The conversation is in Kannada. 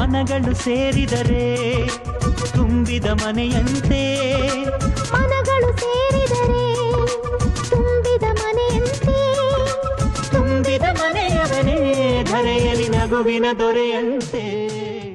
ಮನಗಳು ಸೇರಿದರೆ ತುಂಬಿದ ಮನೆಯಂತೆ. ಮನಗಳು ಸೇರಿದರೆ ತುಂಬಿದ ಮನೆಯಂತೆ. ತುಂಬಿದ ಮನೆಯವನೇ ಧರೆಯಲ್ಲಿ ನಗುವಿನ ದೊರೆಯಂತೆ.